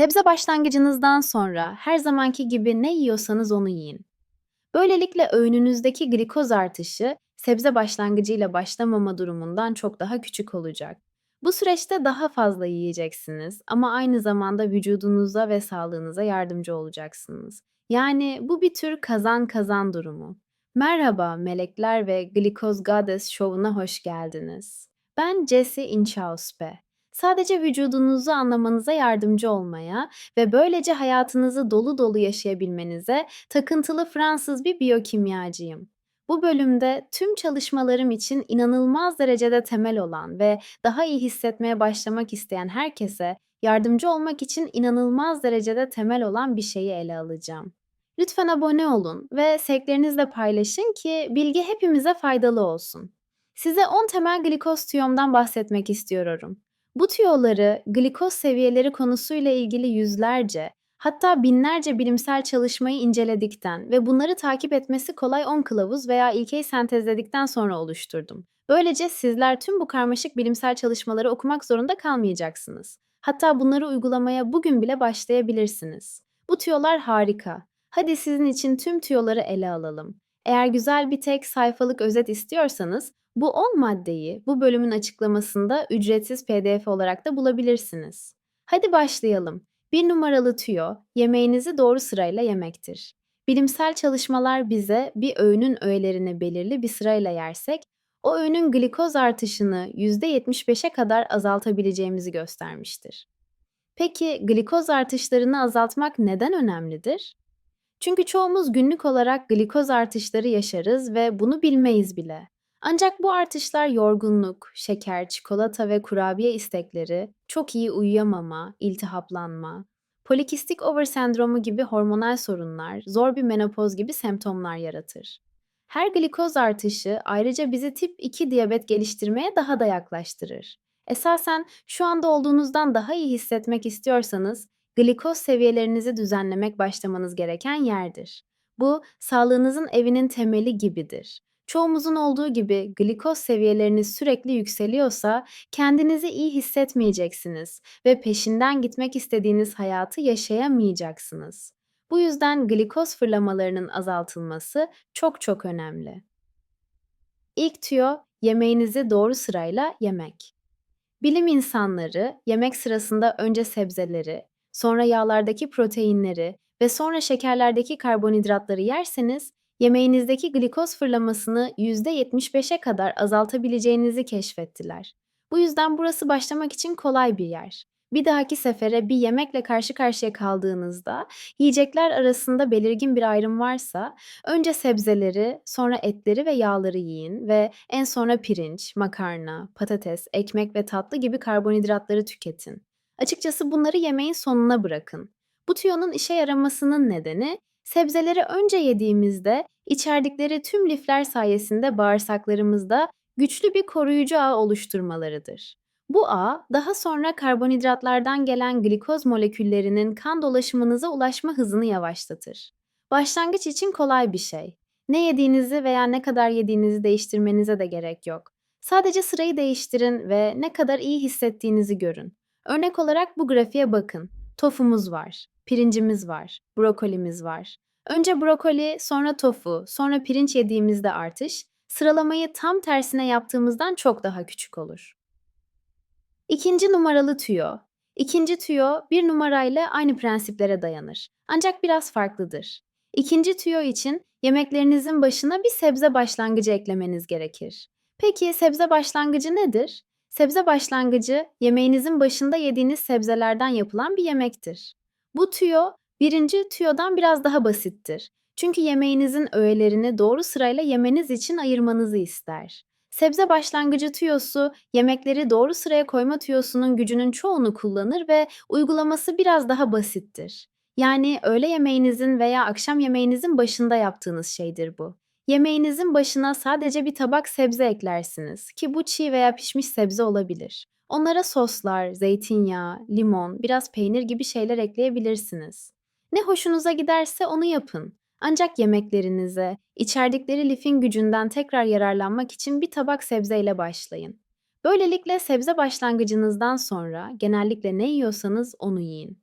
Sebze başlangıcınızdan sonra her zamanki gibi ne yiyorsanız onu yiyin. Böylelikle öğününüzdeki glikoz artışı sebze başlangıcıyla başlamama durumundan çok daha küçük olacak. Bu süreçte daha fazla yiyeceksiniz ama aynı zamanda vücudunuza ve sağlığınıza yardımcı olacaksınız. Yani bu bir tür kazan kazan durumu. Merhaba melekler ve Glikoz Goddess şovuna hoş geldiniz. Ben Jessie Inchauspe. Sadece vücudunuzu anlamanıza yardımcı olmaya ve böylece hayatınızı dolu dolu yaşayabilmenize takıntılı Fransız bir biyokimyacıyım. Bu bölümde tüm çalışmalarım için inanılmaz derecede temel olan ve daha iyi hissetmeye başlamak isteyen herkese yardımcı olmak için inanılmaz derecede temel olan bir şeyi ele alacağım. Lütfen abone olun ve sevdiklerinizle paylaşın ki bilgi hepimize faydalı olsun. Size 10 temel glikoz tüyomdan bahsetmek istiyorum. Bu tüyoları glikoz seviyeleri konusuyla ilgili yüzlerce, hatta binlerce bilimsel çalışmayı inceledikten ve bunları takip etmesi kolay 10 kılavuz veya ilkeyi sentezledikten sonra oluşturdum. Böylece sizler tüm bu karmaşık bilimsel çalışmaları okumak zorunda kalmayacaksınız. Hatta bunları uygulamaya bugün bile başlayabilirsiniz. Bu tüyolar harika. Hadi sizin için tüm tüyoları ele alalım. Eğer güzel bir tek sayfalık özet istiyorsanız bu 10 maddeyi bu bölümün açıklamasında ücretsiz PDF olarak da bulabilirsiniz. Hadi başlayalım. Bir numaralı tüyo, yemeğinizi doğru sırayla yemektir. Bilimsel çalışmalar bize bir öğünün öğelerini belirli bir sırayla yersek, o öğünün glikoz artışını %75'e kadar azaltabileceğimizi göstermiştir. Peki glikoz artışlarını azaltmak neden önemlidir? Çünkü çoğumuz günlük olarak glikoz artışları yaşarız ve bunu bilmeyiz bile. Ancak bu artışlar yorgunluk, şeker, çikolata ve kurabiye istekleri, çok iyi uyuyamama, iltihaplanma, polikistik over sendromu gibi hormonal sorunlar, zor bir menopoz gibi semptomlar yaratır. Her glikoz artışı ayrıca bizi tip 2 diyabet geliştirmeye daha da yaklaştırır. Esasen şu anda olduğunuzdan daha iyi hissetmek istiyorsanız glikoz seviyelerinizi düzenlemek başlamanız gereken yerdir. Bu sağlığınızın evinin temeli gibidir. Çoğumuzun olduğu gibi glikoz seviyeleriniz sürekli yükseliyorsa kendinizi iyi hissetmeyeceksiniz ve peşinden gitmek istediğiniz hayatı yaşayamayacaksınız. Bu yüzden glikoz fırlamalarının azaltılması çok çok önemli. İlk tüyo yemeğinizi doğru sırayla yemek. Bilim insanları yemek sırasında önce sebzeleri, sonra yağlardaki proteinleri ve sonra şekerlerdeki karbonhidratları yerseniz yemeğinizdeki glikoz fırlamasını %75'e kadar azaltabileceğinizi keşfettiler. Bu yüzden burası başlamak için kolay bir yer. Bir dahaki sefere bir yemekle karşı karşıya kaldığınızda yiyecekler arasında belirgin bir ayrım varsa önce sebzeleri, sonra etleri ve yağları yiyin ve en sonra pirinç, makarna, patates, ekmek ve tatlı gibi karbonhidratları tüketin. Açıkçası bunları yemeğin sonuna bırakın. Bu tüyonun işe yaramasının nedeni sebzeleri önce yediğimizde içerdikleri tüm lifler sayesinde bağırsaklarımızda güçlü bir koruyucu ağ oluşturmalarıdır. Bu ağ daha sonra karbonhidratlardan gelen glikoz moleküllerinin kan dolaşımınıza ulaşma hızını yavaşlatır. Başlangıç için kolay bir şey. Ne yediğinizi veya ne kadar yediğinizi değiştirmenize de gerek yok. Sadece sırayı değiştirin ve ne kadar iyi hissettiğinizi görün. Örnek olarak bu grafiğe bakın. Tofumuz var, pirincimiz var, brokolimiz var. Önce brokoli, sonra tofu, sonra pirinç yediğimizde artış, sıralamayı tam tersine yaptığımızdan çok daha küçük olur. İkinci numaralı tüyo. İkinci tüyo bir numarayla aynı prensiplere dayanır. Ancak biraz farklıdır. İkinci tüyo için yemeklerinizin başına bir sebze başlangıcı eklemeniz gerekir. Peki sebze başlangıcı nedir? Sebze başlangıcı, yemeğinizin başında yediğiniz sebzelerden yapılan bir yemektir. Bu tüyo, birinci tüyodan biraz daha basittir. Çünkü yemeğinizin öğelerini doğru sırayla yemeniz için ayırmanızı ister. Sebze başlangıcı tüyosu, yemekleri doğru sıraya koyma tüyosunun gücünün çoğunu kullanır ve uygulaması biraz daha basittir. Yani öğle yemeğinizin veya akşam yemeğinizin başında yaptığınız şeydir bu. Yemeğinizin başına sadece bir tabak sebze eklersiniz ki bu çiğ veya pişmiş sebze olabilir. Onlara soslar, zeytinyağı, limon, biraz peynir gibi şeyler ekleyebilirsiniz. Ne hoşunuza giderse onu yapın. Ancak yemeklerinize, içerdikleri lifin gücünden tekrar yararlanmak için bir tabak sebzeyle başlayın. Böylelikle sebze başlangıcınızdan sonra genellikle ne yiyorsanız onu yiyin.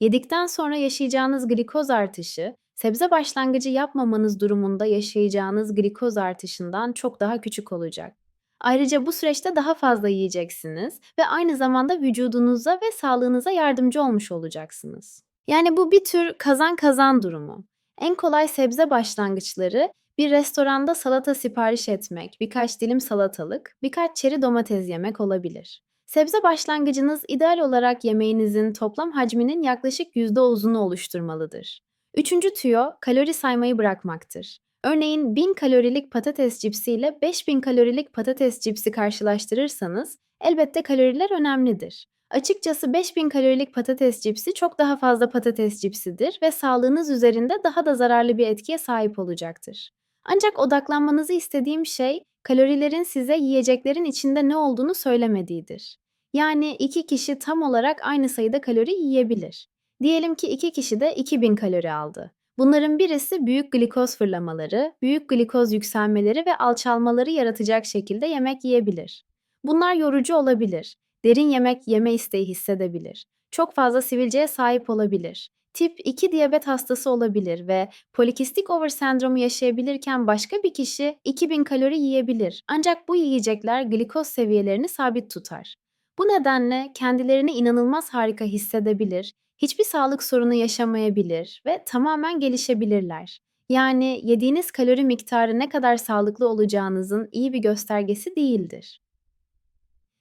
Yedikten sonra yaşayacağınız glikoz artışı, sebze başlangıcı yapmamanız durumunda yaşayacağınız glikoz artışından çok daha küçük olacak. Ayrıca bu süreçte daha fazla yiyeceksiniz ve aynı zamanda vücudunuza ve sağlığınıza yardımcı olmuş olacaksınız. Yani bu bir tür kazan kazan durumu. En kolay sebze başlangıçları bir restoranda salata sipariş etmek, birkaç dilim salatalık, birkaç çeri domates yemek olabilir. Sebze başlangıcınız ideal olarak yemeğinizin toplam hacminin yaklaşık %10'unu oluşturmalıdır. Üçüncü tüyo, kalori saymayı bırakmaktır. Örneğin 1000 kalorilik patates cipsi ile 5000 kalorilik patates cipsi karşılaştırırsanız elbette kaloriler önemlidir. Açıkçası 5000 kalorilik patates cipsi çok daha fazla patates cipsidir ve sağlığınız üzerinde daha da zararlı bir etkiye sahip olacaktır. Ancak odaklanmanızı istediğim şey kalorilerin size yiyeceklerin içinde ne olduğunu söylemediğidir. Yani iki kişi tam olarak aynı sayıda kalori yiyebilir. Diyelim ki iki kişi de 2000 kalori aldı. Bunların birisi büyük glikoz fırlamaları, büyük glikoz yükselmeleri ve alçalmaları yaratacak şekilde yemek yiyebilir. Bunlar yorucu olabilir. Derin yemek yeme isteği hissedebilir. Çok fazla sivilceye sahip olabilir. Tip 2 diyabet hastası olabilir ve polikistik over sendromu yaşayabilirken başka bir kişi 2000 kalori yiyebilir. Ancak bu yiyecekler glikoz seviyelerini sabit tutar. Bu nedenle kendilerini inanılmaz harika hissedebilir, hiçbir sağlık sorunu yaşamayabilir ve tamamen gelişebilirler. Yani yediğiniz kalori miktarı ne kadar sağlıklı olacağınızın iyi bir göstergesi değildir.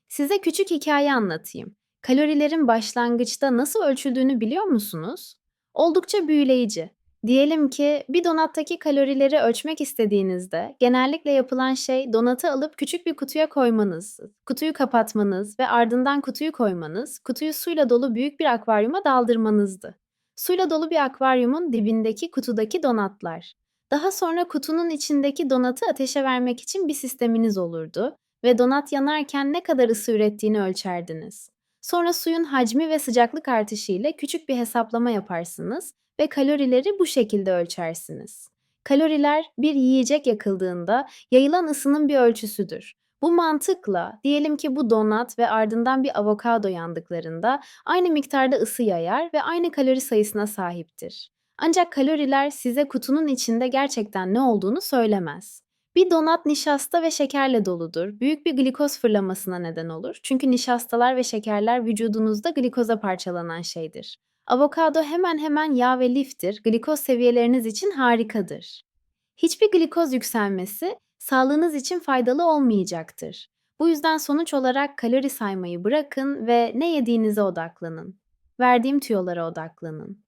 Size küçük hikaye anlatayım. Kalorilerin başlangıçta nasıl ölçüldüğünü biliyor musunuz? Oldukça büyüleyici. Diyelim ki bir donattaki kalorileri ölçmek istediğinizde genellikle yapılan şey donatı alıp küçük bir kutuya koymanız, kutuyu kapatmanız ve ardından kutuyu koymanız, kutuyu suyla dolu büyük bir akvaryuma daldırmanızdı. Suyla dolu bir akvaryumun dibindeki kutudaki donatlar. Daha sonra kutunun içindeki donatı ateşe vermek için bir sisteminiz olurdu ve donat yanarken ne kadar ısı ürettiğini ölçerdiniz. Sonra suyun hacmi ve sıcaklık artışı ile küçük bir hesaplama yaparsınız ve kalorileri bu şekilde ölçersiniz. Kaloriler bir yiyecek yakıldığında yayılan ısının bir ölçüsüdür. Bu mantıkla diyelim ki bu donat ve ardından bir avokado yandıklarında aynı miktarda ısı yayar ve aynı kalori sayısına sahiptir. Ancak kaloriler size kutunun içinde gerçekten ne olduğunu söylemez. Bir donat nişasta ve şekerle doludur. Büyük bir glikoz fırlamasına neden olur. Çünkü nişastalar ve şekerler vücudunuzda glikoza parçalanan şeydir. Avokado hemen hemen yağ ve liftir. Glikoz seviyeleriniz için harikadır. Hiçbir glikoz yükselmesi sağlığınız için faydalı olmayacaktır. Bu yüzden sonuç olarak kalori saymayı bırakın ve ne yediğinize odaklanın. Verdiğim tüyolara odaklanın.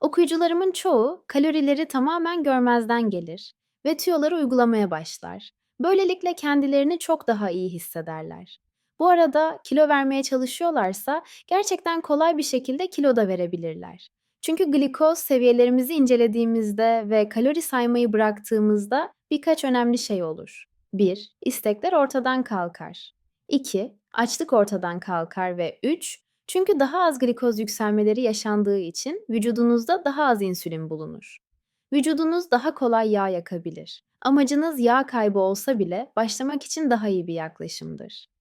Okuyucularımın çoğu kalorileri tamamen görmezden gelir ve tüyoları uygulamaya başlar. Böylelikle kendilerini çok daha iyi hissederler. Bu arada kilo vermeye çalışıyorlarsa gerçekten kolay bir şekilde kilo da verebilirler. Çünkü glikoz seviyelerimizi incelediğimizde ve kalori saymayı bıraktığımızda birkaç önemli şey olur. 1. İstekler ortadan kalkar. 2. Açlık ortadan kalkar ve 3. Çünkü daha az glikoz yükselmeleri yaşandığı için vücudunuzda daha az insülin bulunur. Vücudunuz daha kolay yağ yakabilir. Amacınız yağ kaybı olsa bile başlamak için daha iyi bir yaklaşımdır.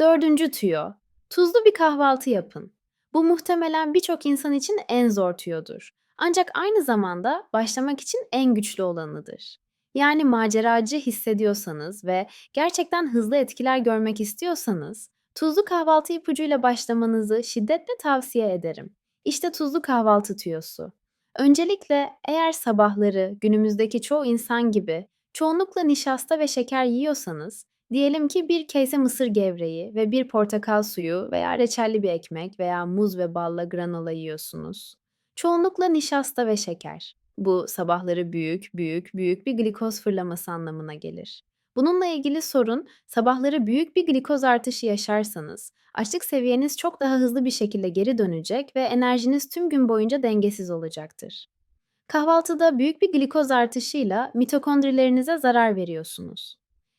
Dördüncü tüyo. Tuzlu bir kahvaltı yapın. Bu muhtemelen birçok insan için en zor tüyodur. Ancak aynı zamanda başlamak için en güçlü olanıdır. Yani maceracı hissediyorsanız ve gerçekten hızlı etkiler görmek istiyorsanız, tuzlu kahvaltı ipucuyla başlamanızı şiddetle tavsiye ederim. İşte tuzlu kahvaltı tüyosu. Öncelikle eğer sabahları günümüzdeki çoğu insan gibi çoğunlukla nişasta ve şeker yiyorsanız, diyelim ki bir kase mısır gevreği ve bir portakal suyu veya reçelli bir ekmek veya muz ve balla granola yiyorsunuz. Çoğunlukla nişasta ve şeker. Bu sabahları büyük, büyük, büyük bir glikoz fırlaması anlamına gelir. Bununla ilgili sorun, sabahları büyük bir glikoz artışı yaşarsanız, açlık seviyeniz çok daha hızlı bir şekilde geri dönecek ve enerjiniz tüm gün boyunca dengesiz olacaktır. Kahvaltıda büyük bir glikoz artışıyla mitokondrilerinize zarar veriyorsunuz.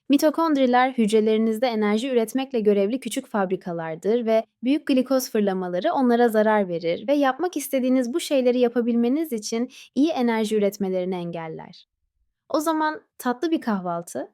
Mitokondriler hücrelerinizde enerji üretmekle görevli küçük fabrikalardır ve büyük glikoz fırlamaları onlara zarar verir ve yapmak istediğiniz bu şeyleri yapabilmeniz için iyi enerji üretmelerini engeller. O zaman tatlı bir kahvaltı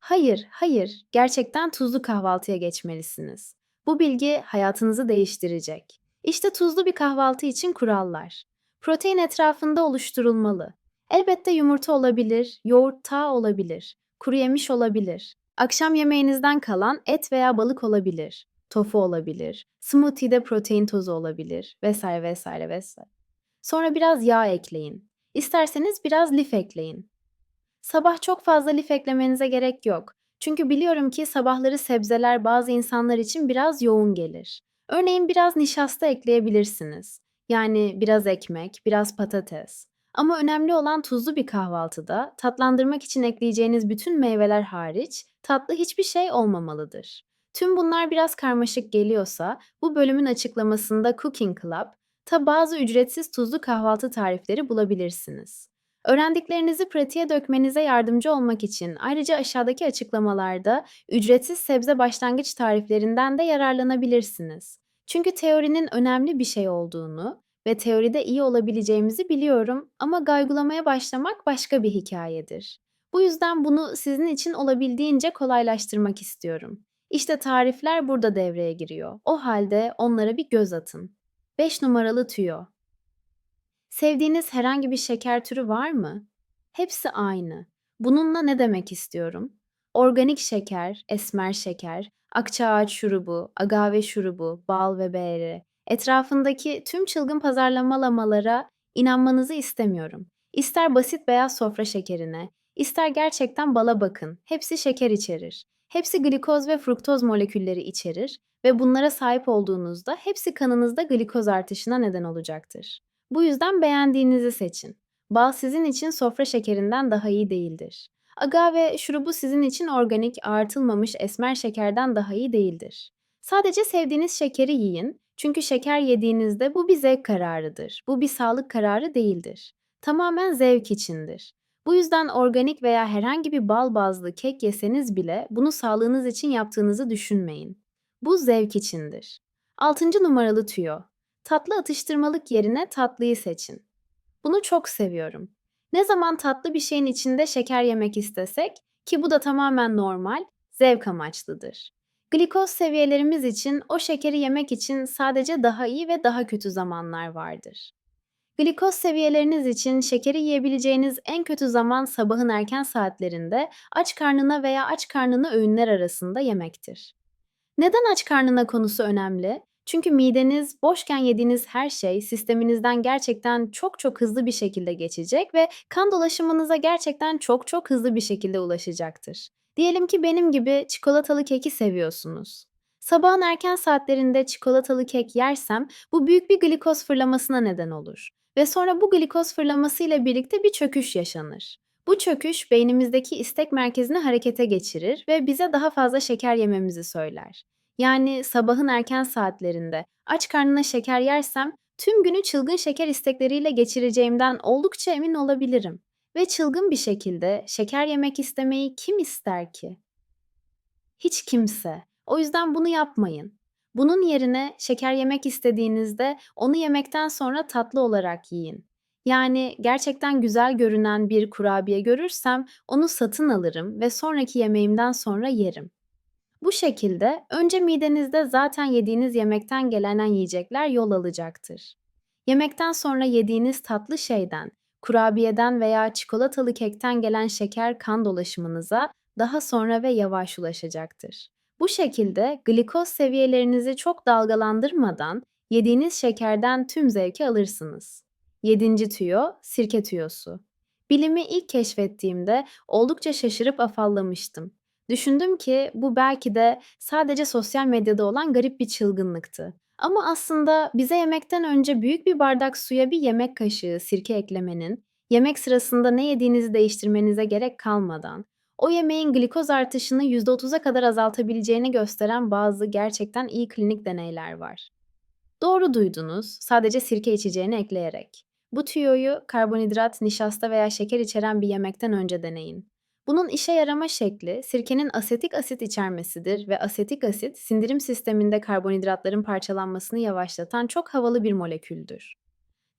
Hayır, hayır. Gerçekten tuzlu kahvaltıya geçmelisiniz. Bu bilgi hayatınızı değiştirecek. İşte tuzlu bir kahvaltı için kurallar. Protein etrafında oluşturulmalı. Elbette yumurta olabilir, yoğurt tağ olabilir, kuru yemiş olabilir. Akşam yemeğinizden kalan et veya balık olabilir, tofu olabilir, smoothie'de protein tozu olabilir vesaire vesaire vesaire. Sonra biraz yağ ekleyin. İsterseniz biraz lif ekleyin. Sabah çok fazla lif eklemenize gerek yok. Çünkü biliyorum ki sabahları sebzeler bazı insanlar için biraz yoğun gelir. Örneğin biraz nişasta ekleyebilirsiniz. Yani biraz ekmek, biraz patates. Ama önemli olan tuzlu bir kahvaltıda tatlandırmak için ekleyeceğiniz bütün meyveler hariç tatlı hiçbir şey olmamalıdır. Tüm bunlar biraz karmaşık geliyorsa bu bölümün açıklamasında Cooking Club, ta bazı ücretsiz tuzlu kahvaltı tarifleri bulabilirsiniz. Öğrendiklerinizi pratiğe dökmenize yardımcı olmak için ayrıca aşağıdaki açıklamalarda ücretsiz sebze başlangıç tariflerinden de yararlanabilirsiniz. Çünkü teorinin önemli bir şey olduğunu ve teoride iyi olabileceğimizi biliyorum ama gaygulamaya başlamak başka bir hikayedir. Bu yüzden bunu sizin için olabildiğince kolaylaştırmak istiyorum. İşte tarifler burada devreye giriyor. O halde onlara bir göz atın. 5 numaralı tüyo. Sevdiğiniz herhangi bir şeker türü var mı? Hepsi aynı. Bununla ne demek istiyorum? Organik şeker, esmer şeker, akçaağaç şurubu, agave şurubu, bal ve beğeri. Etrafındaki tüm çılgın pazarlamalara inanmanızı istemiyorum. İster basit beyaz sofra şekerine, ister gerçekten bala bakın. Hepsi şeker içerir. Hepsi glikoz ve fruktoz molekülleri içerir ve bunlara sahip olduğunuzda hepsi kanınızda glikoz artışına neden olacaktır. Bu yüzden beğendiğinizi seçin. Bal sizin için sofra şekerinden daha iyi değildir. Agave şurubu sizin için organik, artılmamış esmer şekerden daha iyi değildir. Sadece sevdiğiniz şekeri yiyin. Çünkü şeker yediğinizde bu bir zevk kararıdır. Bu bir sağlık kararı değildir. Tamamen zevk içindir. Bu yüzden organik veya herhangi bir bal bazlı kek yeseniz bile bunu sağlığınız için yaptığınızı düşünmeyin. Bu zevk içindir. 6. numaralı tüyo. Tatlı atıştırmalık yerine tatlıyı seçin. Bunu çok seviyorum. Ne zaman tatlı bir şeyin içinde şeker yemek istesek ki bu da tamamen normal, zevk amaçlıdır. Glikoz seviyelerimiz için o şekeri yemek için sadece daha iyi ve daha kötü zamanlar vardır. Glikoz seviyeleriniz için şekeri yiyebileceğiniz en kötü zaman sabahın erken saatlerinde aç karnına veya aç karnına öğünler arasında yemektir. Neden aç karnına konusu önemli? Çünkü mideniz boşken yediğiniz her şey sisteminizden gerçekten çok çok hızlı bir şekilde geçecek ve kan dolaşımınıza gerçekten çok çok hızlı bir şekilde ulaşacaktır. Diyelim ki benim gibi çikolatalı keki seviyorsunuz. Sabahın erken saatlerinde çikolatalı kek yersem bu büyük bir glikoz fırlamasına neden olur ve sonra bu glikoz fırlaması ile birlikte bir çöküş yaşanır. Bu çöküş beynimizdeki istek merkezini harekete geçirir ve bize daha fazla şeker yememizi söyler. Yani sabahın erken saatlerinde aç karnına şeker yersem tüm günü çılgın şeker istekleriyle geçireceğimden oldukça emin olabilirim. Ve çılgın bir şekilde şeker yemek istemeyi kim ister ki? Hiç kimse. O yüzden bunu yapmayın. Bunun yerine şeker yemek istediğinizde onu yemekten sonra tatlı olarak yiyin. Yani gerçekten güzel görünen bir kurabiye görürsem onu satın alırım ve sonraki yemeğimden sonra yerim. Bu şekilde önce midenizde zaten yediğiniz yemekten gelen yiyecekler yol alacaktır. Yemekten sonra yediğiniz tatlı şeyden, kurabiyeden veya çikolatalı kekten gelen şeker kan dolaşımınıza daha sonra ve yavaş ulaşacaktır. Bu şekilde glikoz seviyelerinizi çok dalgalandırmadan yediğiniz şekerden tüm zevki alırsınız. Yedinci tüyo, sirke tüyosu. Bilimi ilk keşfettiğimde oldukça şaşırıp afallamıştım. Düşündüm ki bu belki de sadece sosyal medyada olan garip bir çılgınlıktı. Ama aslında bize yemekten önce büyük bir bardak suya bir yemek kaşığı sirke eklemenin, yemek sırasında ne yediğinizi değiştirmenize gerek kalmadan, o yemeğin glikoz artışını %30'a kadar azaltabileceğini gösteren bazı gerçekten iyi klinik deneyler var. Doğru duydunuz, sadece sirke içeceğini ekleyerek. Bu tüyoyu karbonhidrat, nişasta veya şeker içeren bir yemekten önce deneyin. Bunun işe yarama şekli sirkenin asetik asit içermesidir ve asetik asit sindirim sisteminde karbonhidratların parçalanmasını yavaşlatan çok havalı bir moleküldür.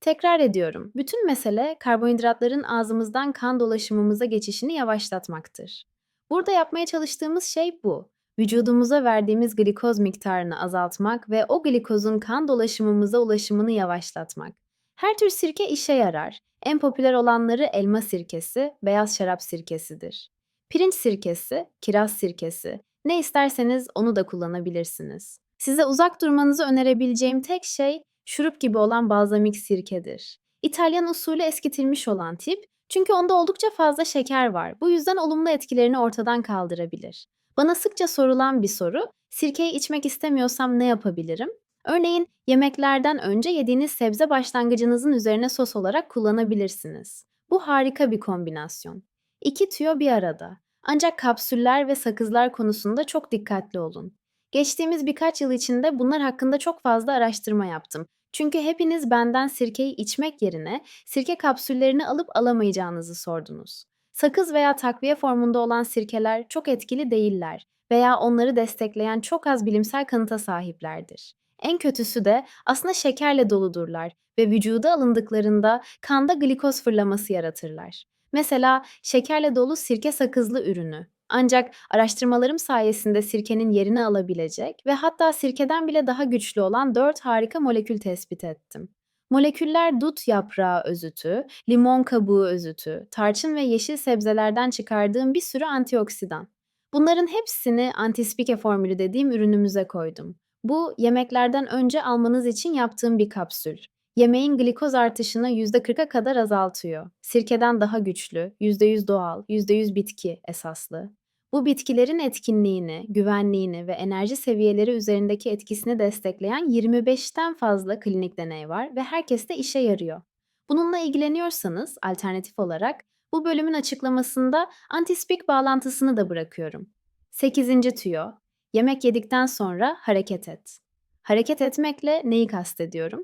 Tekrar ediyorum, bütün mesele karbonhidratların ağzımızdan kan dolaşımımıza geçişini yavaşlatmaktır. Burada yapmaya çalıştığımız şey bu. vücudumuza verdiğimiz glikoz miktarını azaltmak ve o glikozun kan dolaşımımıza ulaşımını yavaşlatmak. Her tür sirke işe yarar. En popüler olanları elma sirkesi, beyaz şarap sirkesidir. Pirinç sirkesi, kiraz sirkesi, ne isterseniz onu da kullanabilirsiniz. Size uzak durmanızı önerebileceğim tek şey şurup gibi olan balzamik sirkedir. İtalyan usulü eskitilmiş olan tip çünkü onda oldukça fazla şeker var. Bu yüzden olumlu etkilerini ortadan kaldırabilir. Bana sıkça sorulan bir soru, sirkeyi içmek istemiyorsam ne yapabilirim? Örneğin yemeklerden önce yediğiniz sebze başlangıcınızın üzerine sos olarak kullanabilirsiniz. Bu harika bir kombinasyon. İki tüyo bir arada. Ancak kapsüller ve sakızlar konusunda çok dikkatli olun. Geçtiğimiz birkaç yıl içinde bunlar hakkında çok fazla araştırma yaptım. Çünkü hepiniz benden sirkeyi içmek yerine sirke kapsüllerini alıp alamayacağınızı sordunuz. Sakız veya takviye formunda olan sirkeler çok etkili değiller veya onları destekleyen çok az bilimsel kanıta sahiplerdir. En kötüsü de aslında şekerle doludurlar ve vücuda alındıklarında kanda glikoz fırlaması yaratırlar. Mesela şekerle dolu sirke sakızlı ürünü. Ancak araştırmalarım sayesinde sirkenin yerini alabilecek ve hatta sirkeden bile daha güçlü olan 4 harika molekül tespit ettim. Moleküller dut yaprağı özütü, limon kabuğu özütü, tarçın ve yeşil sebzelerden çıkardığım bir sürü antioksidan. Bunların hepsini antispike formülü dediğim ürünümüze koydum. Bu yemeklerden önce almanız için yaptığım bir kapsül. Yemeğin glikoz artışını %40'a kadar azaltıyor. Sirkeden daha güçlü, %100 doğal, %100 bitki esaslı. Bu bitkilerin etkinliğini, güvenliğini ve enerji seviyeleri üzerindeki etkisini destekleyen 25'ten fazla klinik deney var ve herkeste işe yarıyor. Bununla ilgileniyorsanız alternatif olarak bu bölümün açıklamasında antispik bağlantısını da bırakıyorum. 8. tüyo. Yemek yedikten sonra hareket et. Hareket etmekle neyi kastediyorum?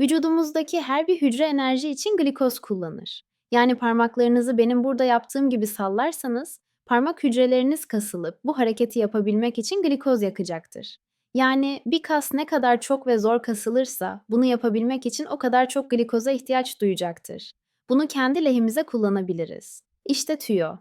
Vücudumuzdaki her bir hücre enerji için glikoz kullanır. Yani parmaklarınızı benim burada yaptığım gibi sallarsanız parmak hücreleriniz kasılıp bu hareketi yapabilmek için glikoz yakacaktır. Yani bir kas ne kadar çok ve zor kasılırsa bunu yapabilmek için o kadar çok glikoza ihtiyaç duyacaktır. Bunu kendi lehimize kullanabiliriz. İşte tüyo.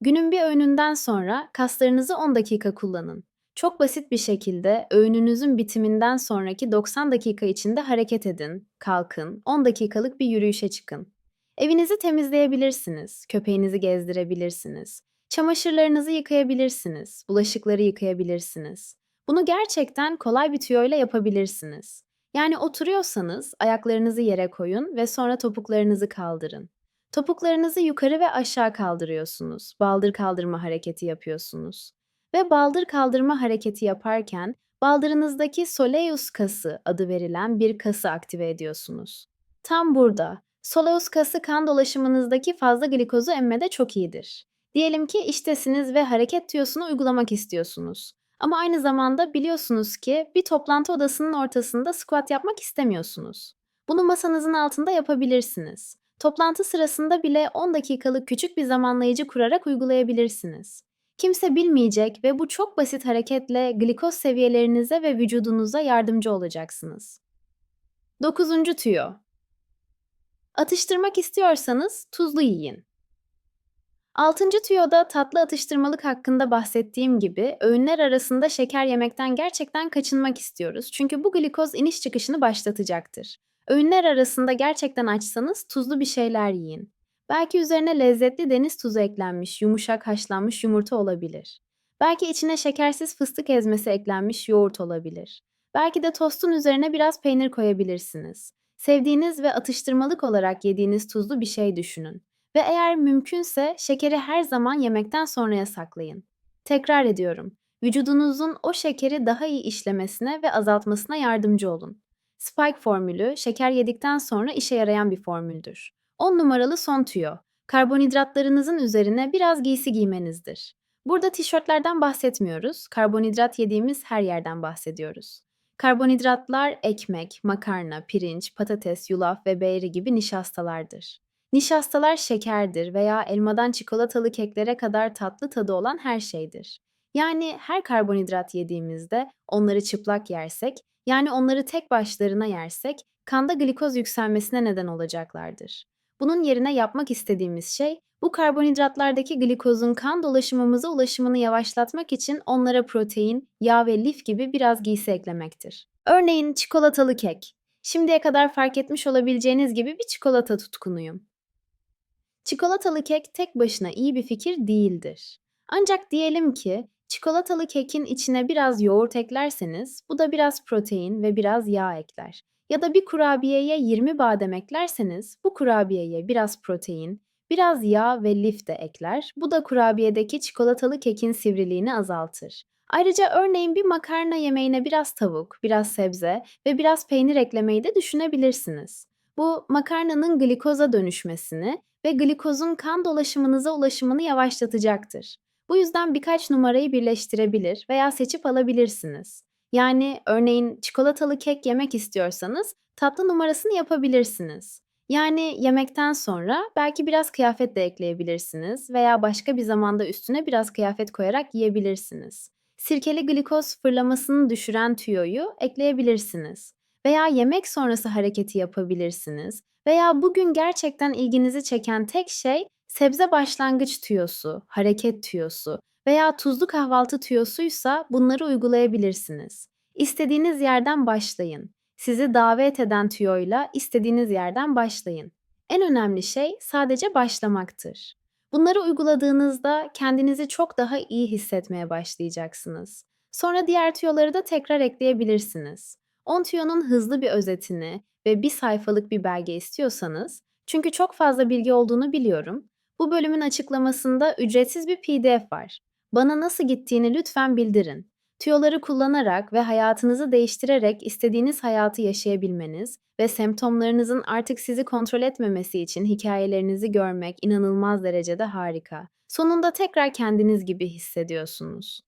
Günün bir öğününden sonra kaslarınızı 10 dakika kullanın. Çok basit bir şekilde öğününüzün bitiminden sonraki 90 dakika içinde hareket edin, kalkın, 10 dakikalık bir yürüyüşe çıkın. Evinizi temizleyebilirsiniz, köpeğinizi gezdirebilirsiniz, çamaşırlarınızı yıkayabilirsiniz, bulaşıkları yıkayabilirsiniz. Bunu gerçekten kolay bir tüyoyla yapabilirsiniz. Yani oturuyorsanız ayaklarınızı yere koyun ve sonra topuklarınızı kaldırın. Topuklarınızı yukarı ve aşağı kaldırıyorsunuz. Baldır kaldırma hareketi yapıyorsunuz. Ve baldır kaldırma hareketi yaparken baldırınızdaki soleus kası adı verilen bir kası aktive ediyorsunuz. Tam burada soleus kası kan dolaşımınızdaki fazla glikozu emmede çok iyidir. Diyelim ki iştesiniz ve hareket tüyosunu uygulamak istiyorsunuz. Ama aynı zamanda biliyorsunuz ki bir toplantı odasının ortasında squat yapmak istemiyorsunuz. Bunu masanızın altında yapabilirsiniz. Toplantı sırasında bile 10 dakikalık küçük bir zamanlayıcı kurarak uygulayabilirsiniz. Kimse bilmeyecek ve bu çok basit hareketle glikoz seviyelerinize ve vücudunuza yardımcı olacaksınız. 9. tüyo. Atıştırmak istiyorsanız tuzlu yiyin. 6. tüyoda tatlı atıştırmalık hakkında bahsettiğim gibi öğünler arasında şeker yemekten gerçekten kaçınmak istiyoruz. Çünkü bu glikoz iniş çıkışını başlatacaktır. Öğünler arasında gerçekten açsanız tuzlu bir şeyler yiyin. Belki üzerine lezzetli deniz tuzu eklenmiş, yumuşak haşlanmış yumurta olabilir. Belki içine şekersiz fıstık ezmesi eklenmiş yoğurt olabilir. Belki de tostun üzerine biraz peynir koyabilirsiniz. Sevdiğiniz ve atıştırmalık olarak yediğiniz tuzlu bir şey düşünün. Ve eğer mümkünse şekeri her zaman yemekten sonraya saklayın. Tekrar ediyorum. Vücudunuzun o şekeri daha iyi işlemesine ve azaltmasına yardımcı olun. Spike formülü şeker yedikten sonra işe yarayan bir formüldür. 10 numaralı son tüyo. Karbonhidratlarınızın üzerine biraz giysi giymenizdir. Burada tişörtlerden bahsetmiyoruz. Karbonhidrat yediğimiz her yerden bahsediyoruz. Karbonhidratlar ekmek, makarna, pirinç, patates, yulaf ve beyri gibi nişastalardır. Nişastalar şekerdir veya elmadan çikolatalı keklere kadar tatlı tadı olan her şeydir. Yani her karbonhidrat yediğimizde onları çıplak yersek, yani onları tek başlarına yersek kanda glikoz yükselmesine neden olacaklardır. Bunun yerine yapmak istediğimiz şey Bu karbonhidratlardaki glikozun kan dolaşımımıza ulaşımını yavaşlatmak için onlara protein, yağ ve lif gibi biraz giysi eklemektir. Örneğin çikolatalı kek. Şimdiye kadar fark etmiş olabileceğiniz gibi bir çikolata tutkunuyum. Çikolatalı kek tek başına iyi bir fikir değildir. Ancak diyelim ki çikolatalı kekin içine biraz yoğurt eklerseniz bu da biraz protein ve biraz yağ ekler. Ya da bir kurabiyeye 20 badem eklerseniz bu kurabiyeye biraz protein, biraz yağ ve lif de ekler. Bu da kurabiyedeki çikolatalı kekin sivriliğini azaltır. Ayrıca örneğin bir makarna yemeğine biraz tavuk, biraz sebze ve biraz peynir eklemeyi de düşünebilirsiniz. Bu makarnanın glikoza dönüşmesini ve glikozun kan dolaşımınıza ulaşımını yavaşlatacaktır. Bu yüzden birkaç numarayı birleştirebilir veya seçip alabilirsiniz. Yani örneğin çikolatalı kek yemek istiyorsanız tatlı numarasını yapabilirsiniz. Yani yemekten sonra belki biraz kıyafet de ekleyebilirsiniz veya başka bir zamanda üstüne biraz kıyafet koyarak yiyebilirsiniz. Sirkeli glikoz fırlamasını düşüren tüyoyu ekleyebilirsiniz. Veya yemek sonrası hareketi yapabilirsiniz. Veya bugün gerçekten ilginizi çeken tek şey sebze başlangıç tüyosu, hareket tüyosu veya tuzlu kahvaltı tüyosuysa bunları uygulayabilirsiniz. İstediğiniz yerden başlayın. Sizi davet eden tüyoyla istediğiniz yerden başlayın. En önemli şey sadece başlamaktır. Bunları uyguladığınızda kendinizi çok daha iyi hissetmeye başlayacaksınız. Sonra diğer tüyoları da tekrar ekleyebilirsiniz. 10 tüyonun hızlı bir özetini ve bir sayfalık bir belge istiyorsanız, çünkü çok fazla bilgi olduğunu biliyorum, bu bölümün açıklamasında ücretsiz bir PDF var. Bana nasıl gittiğini lütfen bildirin. Tüyoları kullanarak ve hayatınızı değiştirerek istediğiniz hayatı yaşayabilmeniz ve semptomlarınızın artık sizi kontrol etmemesi için hikayelerinizi görmek inanılmaz derecede harika. Sonunda tekrar kendiniz gibi hissediyorsunuz.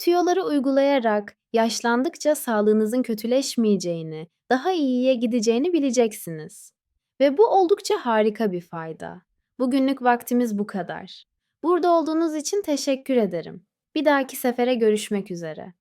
Tüyoları uygulayarak yaşlandıkça sağlığınızın kötüleşmeyeceğini, daha iyiye gideceğini bileceksiniz. Ve bu oldukça harika bir fayda. Bugünlük vaktimiz bu kadar. Burada olduğunuz için teşekkür ederim. Bir dahaki sefere görüşmek üzere.